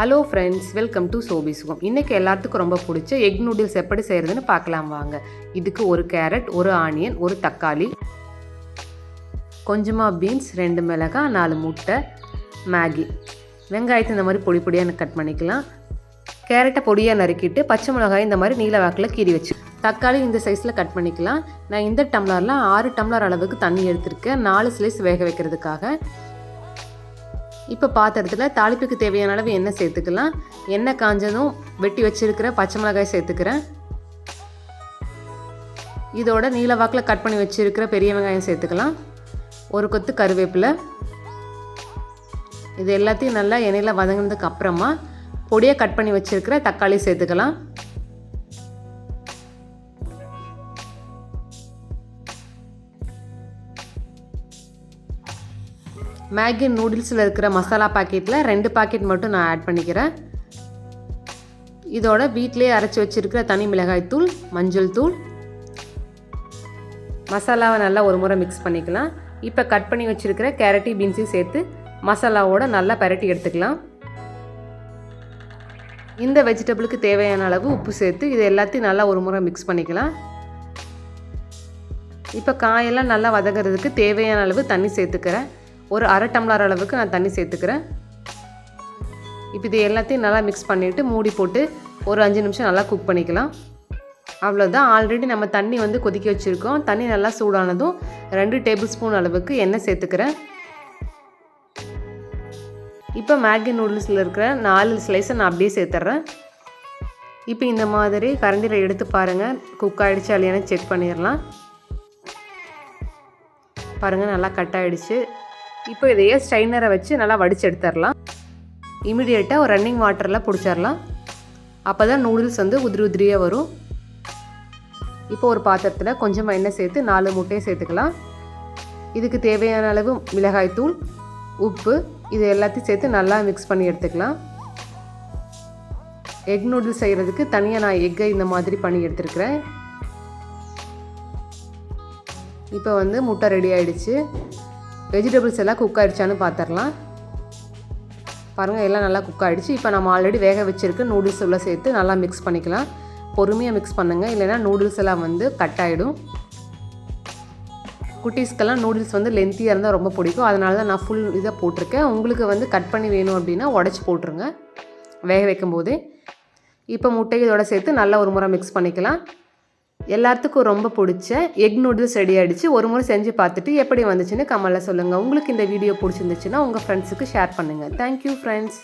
Hello friends welcome to Sobi சுகம் இன்றைக்கி எல்லாத்துக்கும் ரொம்ப பிடிச்ச எக் நூடுல்ஸ் எப்படி செய்கிறதுன்னு பார்க்கலாம் வாங்க. இதுக்கு ஒரு கேரட் ஒரு ஆனியன் ஒரு தக்காளி கொஞ்சமாக பீன்ஸ் ரெண்டு மிளகாய் நாலு முட்டை மேகி. வெங்காயத்தை இந்த மாதிரி பொடி பொடியாக கட் பண்ணிக்கலாம். கேரட்டை பொடியாக நறுக்கிட்டு பச்சை மிளகாய் இந்த மாதிரி நீல வாக்கில் கீறி வச்சு. தக்காளி இந்த சைஸில் கட் பண்ணிக்கலாம். நான் இந்த டம்ளரில் ஆறு டம்ளர் அளவுக்கு தண்ணி எடுத்திருக்கேன். நாலு ஸ்லைஸ் வேக வைக்கிறதுக்காக. இப்போ பாத்திரத்தில் தாளிப்புக்கு தேவையான அளவு எண்ணெய் சேர்த்துக்கலாம். எண்ணெய் காஞ்சதும் வெட்டி வச்சிருக்கிற பச்சை மிளகாய் சேர்த்துக்கிறேன். இதோட நீல வாக்கில் கட் பண்ணி வச்சிருக்கிற பெரிய வெங்காயம் சேர்த்துக்கலாம். ஒரு கொத்து கருவேப்பிலை. இது எல்லாத்தையும் நல்லா எண்ணெயில் வதங்கினதுக்கு அப்புறமா பொடியாக கட் பண்ணி வச்சிருக்கிற தக்காளி சேர்த்துக்கலாம். மேகி நூடுல்ஸில் இருக்கிற மசாலா பாக்கெட்டில் ரெண்டு பாக்கெட் மட்டும் நான் ஆட் பண்ணிக்கிறேன். இதோட வீட்டிலே அரைச்சி வச்சுருக்கிற தனி மிளகாய் தூள் மஞ்சள் தூள். மசாலாவை நல்லா ஒரு முறை மிக்ஸ் பண்ணிக்கலாம். இப்போ கட் பண்ணி வச்சுருக்கிற கேரட்டி பீன்ஸையும் சேர்த்து மசாலாவோட நல்லா பரட்டி எடுத்துக்கலாம். இந்த வெஜிடபிளுக்கு தேவையான அளவு உப்பு சேர்த்து இது எல்லாத்தையும் நல்லா ஒரு முறை மிக்ஸ் பண்ணிக்கலாம். இப்போ காயெல்லாம் நல்லா வதங்கிறதுக்கு தேவையான அளவு தண்ணி சேர்த்துக்கிறேன். ஒரு அரை டம்ளர் அளவுக்கு நான் தண்ணி சேர்த்துக்கிறேன். இப்போ இது எல்லாத்தையும் நல்லா மிக்ஸ் பண்ணிவிட்டு மூடி போட்டு ஒரு அஞ்சு நிமிஷம் நல்லா குக் பண்ணிக்கலாம். அவ்வளோதான் ஆல்ரெடி நம்ம தண்ணி வந்து கொதிக்க வச்சுருக்கோம். தண்ணி நல்லா சூடானதும் ரெண்டு டேபிள் ஸ்பூன் அளவுக்கு எண்ணெய் சேர்த்துக்கிறேன். இப்போ மேகி நூடுல்ஸில் இருக்கிற நாலு ஸ்லைஸை நான் அப்படியே சேர்த்துட்றேன் இப்போ இந்த மாதிரி கரண்டியில் எடுத்து பாருங்கள் குக் ஆகிடுச்சு இல்லையானு செக் பண்ணிடலாம். பாருங்கள் நல்லா கட் ஆகிடுச்சு இப்போ இதையே ஸ்ட்ரைனரை வச்சு நல்லா வடித்து எடுத்துடலாம். இமிடியேட்டாக ஒரு ரன்னிங் வாட்டரில் பிடிச்சிடலாம். அப்போ தான் நூடுல்ஸ் வந்து உதிரி உதிரியாக வரும். இப்போ ஒரு பாத்திரத்தில் கொஞ்சமாக எண்ணெய் சேர்த்து நாலு முட்டையை சேர்த்துக்கலாம். இதுக்கு தேவையான அளவு மிளகாய் தூள் உப்பு இது எல்லாத்தையும் சேர்த்து நல்லா மிக்ஸ் பண்ணி எடுத்துக்கலாம். எக் நூடுல்ஸ் செய்கிறதுக்கு தனியாக நான் எக்கை இந்த மாதிரி பண்ணி எடுத்துருக்கிறேன். இப்போ வந்து முட்டை ரெடி ஆகிடுச்சு வெஜிடபிள்ஸ் எல்லாம் குக் ஆகிடுச்சான்னு பார்த்துடலாம் பாருங்கள் எல்லாம் நல்லா குக் ஆகிடுச்சு இப்போ நம்ம ஆல்ரெடி வேக வச்சுருக்க நூடுல்ஸ் உள்ள சேர்த்து நல்லா மிக்ஸ் பண்ணிக்கலாம். பொறுமையாக மிக்ஸ் பண்ணுங்கள் இல்லைனா நூடுல்ஸ் எல்லாம் வந்து கட் ஆகிடும் குட்டீஸ்க்கெல்லாம் நூடுல்ஸ் வந்து லென்த்தியாக இருந்தால் ரொம்ப பிடிக்கும். அதனால தான் நான் ஃபுல் இதாக போட்டிருக்கேன். உங்களுக்கு வந்து கட் பண்ணி வேணும் அப்படின்னா உடச்சி போட்டுருங்க. வேக வைக்கும் போதே இப்போ முட்டை இதோட சேர்த்து நல்லா ஒரு முறை மிக்ஸ் பண்ணிக்கலாம். எல்லாத்துக்கும் ரொம்ப பிடிச்ச எக் நூடுல்ஸ் ரெடி ஆகிடுச்சு ஒரு முறை செஞ்சு பார்த்துட்டு எப்படி வந்துச்சுன்னு கமலில் சொல்லுங்கள் உங்களுக்கு இந்த வீடியோ பிடிச்சிருந்துச்சுன்னா உங்கள் ஃப்ரெண்ட்ஸுக்கு ஷேர் பண்ணுங்கள் தேங்க்யூ ஃப்ரெண்ட்ஸ்